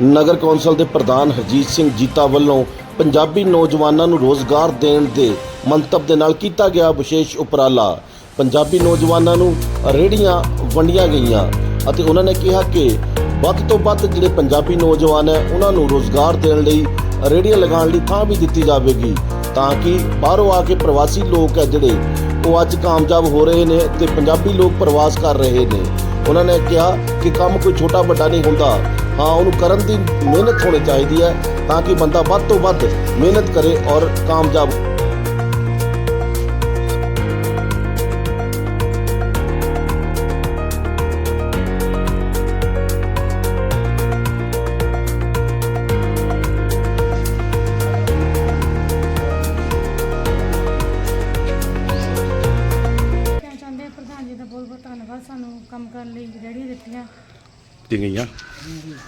ਨਗਰ council ਦੇ ਪ੍ਰਧਾਨ ਹਰਜੀਤ ਸਿੰਘ ਜੀਤਾ ਵੱਲੋਂ ਪੰਜਾਬੀ ਨੌਜਵਾਨਾਂ ਨੂੰ ਰੋਜ਼ਗਾਰ ਦੇਣ ਦੇ ਮੰਤਵ ਦੇ ਨਾਲ ਕੀਤਾ ਗਿਆ ਵਿਸ਼ੇਸ਼ ਉਪਰਾਲਾ। ਪੰਜਾਬੀ ਨੌਜਵਾਨਾਂ ਨੂੰ ਰੇੜੀਆਂ ਵੰਡੀਆਂ ਗਈਆਂ ਅਤੇ ਉਹਨਾਂ ਨੇ ਕਿਹਾ ਕਿ ਵੱਧ ਤੋਂ ਵੱਧ ਜਿਹੜੇ ਪੰਜਾਬੀ ਨੌਜਵਾਨ ਹੈ, ਉਹਨਾਂ ਨੂੰ ਰੋਜ਼ਗਾਰ ਦੇਣ ਲਈ ਰੇੜੀਆਂ ਲਗਾਉਣ ਲਈ ਥਾਂ ਵੀ ਦਿੱਤੀ ਜਾਵੇਗੀ ਤਾਂ ਕਿ ਬਾਹਰੋਂ ਆ ਕੇ ਪ੍ਰਵਾਸੀ ਲੋਕ ਹੈ ਜਿਹੜੇ ਉਹ ਅੱਜ ਕਾਮਯਾਬ ਹੋ ਰਹੇ ਨੇ ਤੇ ਪੰਜਾਬੀ ਲੋਕ ਪ੍ਰਵਾਸ ਕਰ ਰਹੇ ਨੇ। ਉਹਨਾਂ ਨੇ ਕਿਹਾ ਕਿ ਕੰਮ ਕੋਈ ਛੋਟਾ ਵੱਡਾ ਨਹੀਂ ਹੁੰਦਾ। ਹਾਂ, ਉਹਨੂੰ ਕਰਨ ਦੀ ਮਿਹਨਤ ਹੋਣੀ ਚਾਹੀਦੀ ਹੈ ਤਾਂ ਕਿ ਬੰਦਾ ਵੱਧ ਤੋਂ ਵੱਧ ਮਿਹਨਤ ਕਰੇ ਔਰ ਕਾਮਯਾਬ ਦਿੱਤੀਆਂ ਗਈਆਂ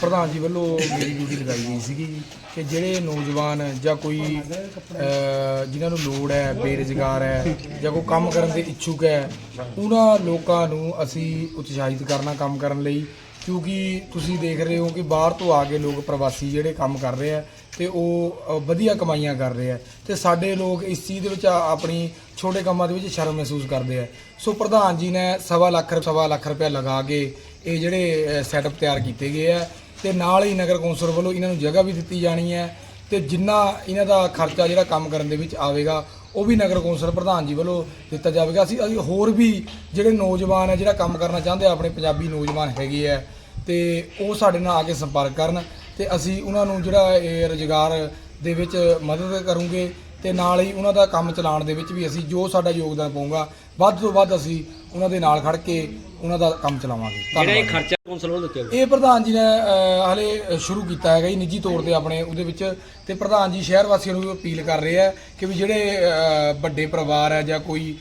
ਪ੍ਰਧਾਨ ਜੀ ਵੱਲੋਂ ਮੇਰੀ ਡਿਊਟੀ ਲਗਾਈ ਗਈ ਸੀਗੀ ਕਿ ਜਿਹੜੇ ਨੌਜਵਾਨ ਜਾਂ ਕੋਈ ਅਹ, ਜਿਨ੍ਹਾਂ ਨੂੰ ਲੋੜ ਹੈ ਬੇਰੁਜ਼ਗਾਰ ਹੈ ਜਾਂ ਕੋਈ ਕੰਮ ਕਰਨ ਦੇ ਇੱਛੁਕ ਹੈ ਉਹਨਾਂ ਲੋਕਾਂ ਨੂੰ ਅਸੀਂ ਉਤਸ਼ਾਹਿਤ ਕਰਨਾ ਕੰਮ ਕਰਨ ਲਈ ਕਿਉਂਕਿ ਤੁਸੀਂ ਦੇਖ ਰਹੇ ਹੋ ਕਿ ਬਾਹਰ ਤੋਂ ਆ ਕੇ ਲੋਕ ਪ੍ਰਵਾਸੀ ਜਿਹੜੇ ਕੰਮ ਕਰ ਰਹੇ ਆ ਤੇ ਉਹ ਅ, ਵਧੀਆ ਕਮਾਈਆਂ ਕਰ ਰਹੇ ਆ। ਤੇ ਸਾਡੇ ਲੋਕ ਇਸ ਚੀਜ਼ ਦੇ ਵਿੱਚ ਆ- ਆਪਣੀ ਛੋਟੇ ਕੰਮਾਂ ਦੇ ਵਿੱਚ ਸ਼ਰਮ ਮਹਿਸੂਸ ਕਰਦੇ ਆ। ਸੋ ਪ੍ਰਧਾਨ ਜੀ ਨੇ ਸਵਾ ਲੱਖ ਸਵਾ ਲੱਖ ਰੁਪਏ ਲਗਾ ਕੇ ਇਹ ਜਿਹੜੇ ਸੈਟਅਪ ਤਿਆਰ ਕੀਤੇ ਗਏ ਆ। ਤੇ ਨਾਲ ਹੀ ਨਗਰ ਕੌਂਸਲ ਵੱਲੋਂ ਇਹਨਾਂ ਨੂੰ ਜਗ੍ਹਾ ਵੀ ਦਿੱਤੀ ਜਾਣੀ ਹੈ। ਤੇ ਜਿੰਨਾ ਇਹਨਾਂ ਦਾ ਖਰਚਾ ਜਿਹੜਾ ਕੰਮ ਕਰਨ ਦੇ ਵਿੱਚ ਆਵੇਗਾ ਉਹ ਵੀ ਨਗਰ ਕੌਂਸਲ ਪ੍ਰਧਾਨ ਜੀ ਵੱਲੋਂ ਦਿੱਤਾ ਜਾਵੇਗਾ। ਅਸੀਂ ਅਸੀਂ ਹੋਰ ਵੀ ਜਿਹੜੇ ਨੌਜਵਾਨ ਹੈ ਜਿਹੜਾ ਕੰਮ ਕਰਨਾ ਚਾਹੁੰਦੇ ਆ ਆਪਣੇ ਪੰਜਾਬੀ ਨੌਜਵਾਨ ਹੈਗੇ ਆ ਤੇ ਉਹ ਸਾਡੇ ਨਾਲ ਆ ਕੇ ਸੰਪਰਕ ਕਰਨ। ਤੇ ਅਸੀਂ ਉਹਨਾਂ ਨੂੰ ਜਿਹੜਾ ਇਹ ਰੁਜ਼ਗਾਰ ਦੇ ਵਿੱਚ ਮਦਦ ਕਰੂੰਗੇ ਤੇ ਨਾਲ ਹੀ ਉਹਨਾਂ ਦਾ ਕੰਮ ਚਲਾਉਣ ਦੇ ਵਿੱਚ ਵੀ ਅਸੀਂ ਜੋ ਸਾਡਾ ਯੋਗਦਾਨ ਪਾਊਗਾ ਵੱਧ ਤੋਂ ਵੱਧ ਅਸੀਂ ਉਹਨਾਂ ਦੇ ਨਾਲ ਖੜ ਕੇ ਉਹਨਾਂ ਦਾ ਕੰਮ ਚਲਾਵਾਂਗੇ। ਜਿਹੜਾ ਇਹ ਖਰਚਾ ਕੌਂਸਲ ਵੱਲੋਂ ਦਿੱਤਾ ਇਹ ਪ੍ਰਧਾਨ ਜੀ ਨੇ ਹਲੇ ਸ਼ੁਰੂ ਕੀਤਾ ਹੈਗਾ ਜੀ ਨਿੱਜੀ ਤੌਰ ਤੇ ਆਪਣੇ ਉਹਦੇ ਵਿੱਚ ਤੇ ਪ੍ਰਧਾਨ ਜੀ ਸ਼ਹਿਰ ਵਾਸੀਆਂ ਨੂੰ ਵੀ ਅਪੀਲ ਕਰ ਰਹੇ ਆ ਕਿ ਵੀ ਜਿਹੜੇ ਵੱਡੇ ਪਰਿਵਾਰ ਹੈ ਜਾਂ ਕੋਈ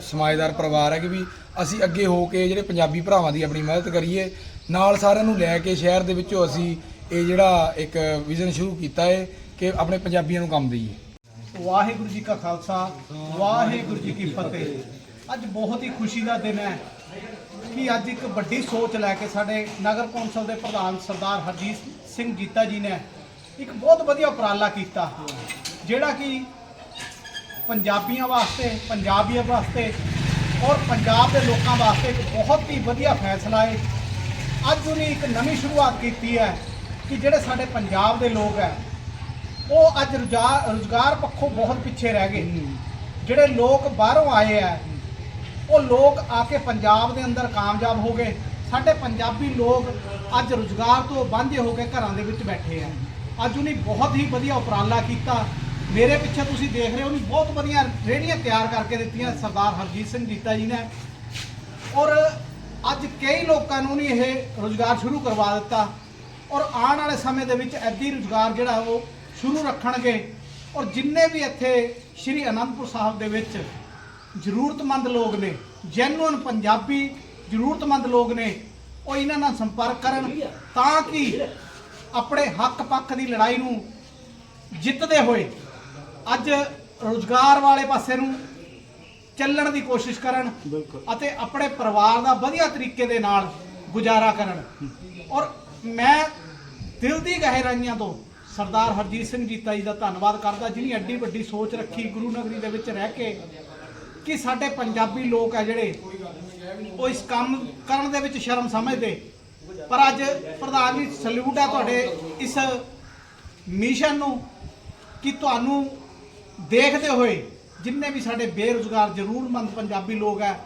ਸਮਾਜਦਾਰ ਪਰਿਵਾਰ ਹੈ ਕਿ ਵੀ ਅਸੀਂ ਅੱਗੇ ਹੋ ਕੇ ਜਿਹੜੇ ਪੰਜਾਬੀ ਭਰਾਵਾਂ ਦੀ ਆਪਣੀ ਮਦਦ ਕਰੀਏ ਨਾਲ ਸਾਰਿਆਂ ਨੂੰ ਲੈ ਕੇ ਸ਼ਹਿਰ ਦੇ ਵਿੱਚੋਂ ਅਸੀਂ ਇਹ ਜਿਹੜਾ ਇੱਕ ਵਿਜ਼ਨ ਸ਼ੁਰੂ ਕੀਤਾ ਹੈ ਕਿ ਆਪਣੇ ਪੰਜਾਬੀਆਂ ਨੂੰ ਕੰਮ ਦਈਏ। ਵਾਹਿਗੁਰੂ ਜੀ ਕਾ ਖਾਲਸਾ, ਵਾਹਿਗੁਰੂ ਜੀ ਕੀ ਫਤਿਹ। ਅੱਜ ਬਹੁਤ ਹੀ ਖੁਸ਼ੀ ਦਾ ਦਿਨ ਹੈ ਕਿ ਅੱਜ ਇੱਕ ਵੱਡੀ ਸੋਚ ਲੈ ਕੇ ਸਾਡੇ ਨਗਰ ਕੌਂਸਲ ਦੇ ਪ੍ਰਧਾਨ ਸਰਦਾਰ ਹਰਜੀਤ ਸਿੰਘ ਜੀਤਾ ਜੀ ਨੇ ਇੱਕ ਬਹੁਤ ਵਧੀਆ ਉਪਰਾਲਾ ਕੀਤਾ, ਜਿਹੜਾ ਕਿ ਪੰਜਾਬੀਆਂ ਵਾਸਤੇ ਪੰਜਾਬੀਆਂ ਵਾਸਤੇ ਔਰ ਪੰਜਾਬ ਦੇ ਲੋਕਾਂ ਵਾਸਤੇ ਇੱਕ ਬਹੁਤ ਹੀ ਵਧੀਆ ਫੈਸਲਾ ਹੈ ਅੱਜ ਉਹਨੇ ਇੱਕ ਨਵੀਂ ਸ਼ੁਰੂਆਤ ਕੀਤੀ ਹੈ। ਕਿ ਜਿਹੜੇ ਸਾਡੇ ਪੰਜਾਬ ਦੇ ਲੋਕ ਹੈ ਉਹ ਅੱਜ ਰੁਜ਼ਗਾਰ ਪੱਖੋਂ ਬਹੁਤ ਪਿੱਛੇ ਰਹਿ ਗਏ। ਜਿਹੜੇ ਲੋਕ ਬਾਹਰੋਂ ਆਏ ਆ ਉਹ ਲੋਕ ਆ ਕੇ ਪੰਜਾਬ ਦੇ ਅੰਦਰ ਕਾਮਯਾਬ ਹੋ ਗਏ। ਸਾਡੇ ਪੰਜਾਬੀ ਲੋਕ ਅੱਜ ਰੁਜ਼ਗਾਰ ਤੋਂ ਵਾਂਝੇ ਹੋ ਕੇ ਘਰਾਂ ਦੇ ਵਿੱਚ ਬੈਠੇ ਆ ਅੱਜ ਉਹਨੇ ਬਹੁਤ ਹੀ ਵਧੀਆ ਉਪਰਾਲਾ ਕੀਤਾ। ਮੇਰੇ ਪਿੱਛੇ ਤੁਸੀਂ ਦੇਖ ਰਹੇ ਹੋ ਉਹਨੇ ਬਹੁਤ ਵਧੀਆ ਰੇਹੜੀਆਂ ਤਿਆਰ ਕਰਕੇ ਦਿੱਤੀਆਂ ਸਰਦਾਰ ਹਰਜੀਤ ਸਿੰਘ ਜੀਤਾ ਜੀ ਨੇ। ਔਰ ਅੱਜ ਕਈ ਲੋਕਾਂ ਨੂੰ ਨਹੀਂ ਇਹ ਰੋਜ਼ਗਾਰ ਸ਼ੁਰੂ ਕਰਵਾ ਦਿੱਤਾ। ਔਰ ਆਉਣ ਵਾਲੇ ਸਮੇਂ ਦੇ ਵਿੱਚ ਐਦੀ ਰੋਜ਼ਗਾਰ ਜਿਹੜਾ ਉਹ ਸ਼ੁਰੂ ਰੱਖਣਗੇ। ਔਰ ਜਿੰਨੇ ਵੀ ਇੱਥੇ ਸ਼੍ਰੀ ਅਨੰਦਪੁਰ ਸਾਹਿਬ ਦੇ ਵਿੱਚ ਜ਼ਰੂਰਤਮੰਦ ਲੋਕ ਨੇ ਜੈਨੂਨ ਪੰਜਾਬੀ ਜ਼ਰੂਰਤਮੰਦ ਲੋਕ ਨੇ ਉਹ ਇਹਨਾਂ ਨਾਲ ਸੰਪਰਕ ਕਰਨ ਤਾਂ ਕਿ ਆਪਣੇ ਹੱਕ ਪੱਖ ਦੀ ਲੜਾਈ ਨੂੰ ਜਿੱਤਦੇ ਹੋਏ ਅੱਜ ਰੋਜ਼ਗਾਰ ਵਾਲੇ ਪਾਸੇ ਨੂੰ ਚੱਲਣ ਦੀ ਕੋਸ਼ਿਸ਼ ਕਰਨ ਅਤੇ ਆਪਣੇ ਪਰਿਵਾਰ ਦਾ ਵਧੀਆ ਤਰੀਕੇ ਦੇ ਨਾਲ ਗੁਜ਼ਾਰਾ ਕਰਨ। ਔਰ ਮੈਂ ਦਿਲ ਦੀ ਗਹਿਰਾਈਆਂ ਤੋਂ ਸਰਦਾਰ ਹਰਜੀਤ ਸਿੰਘ ਜੀਤਾ ਜੀ ਦਾ ਧੰਨਵਾਦ ਕਰਦਾ ਜਿਨੀ ਐਡੀ ਵੱਡੀ ਸੋਚ ਰੱਖੀ ਗੁਰੂ ਨਗਰੀ ਦੇ ਵਿੱਚ ਰਹਿ ਕੇ ਕਿ ਸਾਡੇ ਪੰਜਾਬੀ ਲੋਕ ਆ ਜਿਹੜੇ, ਉਹ ਇਸ ਕੰਮ ਕਰਨ ਦੇ ਵਿੱਚ ਸ਼ਰਮ ਸਮਝਦੇ। ਪਰ ਅੱਜ ਪ੍ਰਧਾਨ ਜੀ ਸਲੂਟ ਹੈ ਤੁਹਾਡੇ ਇਸ ਮਿਸ਼ਨ ਨੂੰ ਕਿ ਤੁਹਾਨੂੰ ਦੇਖਦੇ ਹੋਏ ਜਿੰਨੇ ਵੀ ਸਾਡੇ ਬੇਰੁਜ਼ਗਾਰ ਜ਼ਰੂਰਮੰਦ ਪੰਜਾਬੀ ਲੋਕ ਹੈ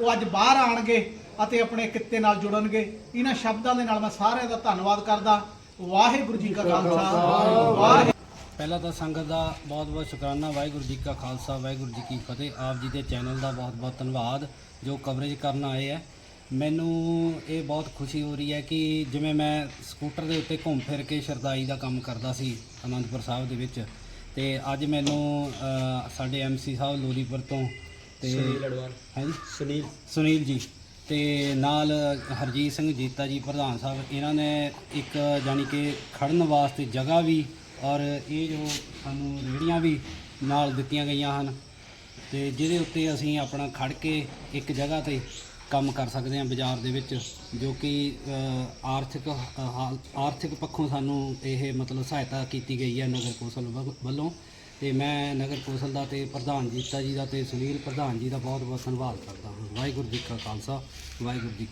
ਉਹ ਅੱਜ ਬਾਹਰ ਆਣਗੇ ਅਤੇ ਆਪਣੇ ਕਿੱਤੇ ਨਾਲ ਜੁੜਨਗੇ। ਇਹਨਾਂ ਸ਼ਬਦਾਂ ਦੇ ਨਾਲ ਮੈਂ ਸਾਰਿਆਂ ਦਾ ਧੰਨਵਾਦ ਕਰਦਾ। ਵਾਹਿਗੁਰੂ ਜੀ ਕਾ ਖਾਲਸਾ। ਵਾਹਿਗੁਰੂ ਪਹਿਲਾਂ ਤਾਂ ਸੰਗਤ ਦਾ ਬਹੁਤ-ਬਹੁਤ ਸ਼ੁਕਰਾਨਾ। ਵਾਹਿਗੁਰੂ ਜੀ ਕਾ ਖਾਲਸਾ ਵਾਹਿਗੁਰੂ ਜੀ ਕੀ ਫਤਿਹ। ਆਪ ਜੀ ਦੇ ਚੈਨਲ ਦਾ ਬਹੁਤ-ਬਹੁਤ ਧੰਨਵਾਦ ਜੋ ਕਵਰੇਜ ਕਰਨ ਆਏ ਹੈ ਮੈਨੂੰ ਇਹ ਬਹੁਤ ਖੁਸ਼ੀ ਹੋ ਰਹੀ ਹੈ ਕਿ ਜਿਵੇਂ ਮੈਂ ਸਕੂਟਰ ਦੇ ਉੱਤੇ ਘੁੰਮ ਫਿਰ ਕੇ ਸ਼ਰਦਾਈ ਦਾ ਕੰਮ ਕਰਦਾ ਸੀ ਅਨੰਦਪੁਰ ਸਾਹਿਬ ਦੇ ਵਿੱਚ ਤੇ ਅੱਜ ਮੈਨੂੰ ਸਾਡੇ ਐਮਸੀ ਸਾਹਿਬ ਲੋਰੀਪੁਰ ਤੋਂ ਤੇ ਹੈ ਜੀ? ਸੁਨੀਲ। ਸੁਨੀਲ ਜੀ। ਤੇ ਨਾਲ ਹਰਜੀਤ ਸਿੰਘ ਜੀਤਾ ਜੀ ਪ੍ਰਧਾਨ ਸਾਹਿਬ, ਇਹਨਾਂ ਨੇ ਇੱਕ ਜਾਨੀ ਕਿ ਖੜਨ ਵਾਸਤੇ ਜਗ੍ਹਾ ਵੀ ਔਰ ਇਹ ਜੋ ਸਾਨੂੰ ਰੇੜੀਆਂ ਵੀ ਨਾਲ ਦਿੱਤੀਆਂ ਗਈਆਂ ਹਨ ਤੇ ਜਿਹਦੇ ਉੱਤੇ ਅਸੀਂ ਆਪਣਾ ਖੜ ਕੇ ਇੱਕ ਜਗ੍ਹਾ ਤੇ ਕੰਮ ਕਰ ਸਕਦੇ ਹਾਂ ਬਾਜ਼ਾਰ ਦੇ ਵਿੱਚ, ਜੋ ਕਿ ਆਰਥਿਕ ਆਰਥਿਕ ਪੱਖੋਂ ਸਾਨੂੰ ਇਹ ਮਤਲਬ ਸਹਾਇਤਾ ਕੀਤੀ ਗਈ ਹੈ ਨਗਰ ਕੌਂਸਲ ਵੱਲ- ਵੱਲੋਂ। ਤੇ ਮੈਂ ਨਗਰ ਕੌਂਸਲ ਦਾ ਤੇ ਪ੍ਰਧਾਨ ਜੀਤਾ ਜੀ ਦਾ ਤੇ ਸੁਨੀਲ ਪ੍ਰਧਾਨ ਜੀ ਦਾ ਬਹੁਤ ਬਹੁਤ ਧੰਨਵਾਦ ਕਰਦਾ ਹਾਂ। ਵਾਹਿਗੁਰੂ ਜੀ ਕਾ ਖਾਲਸਾ, ਵਾਹਿਗੁਰੂ ਜੀ ਕੀ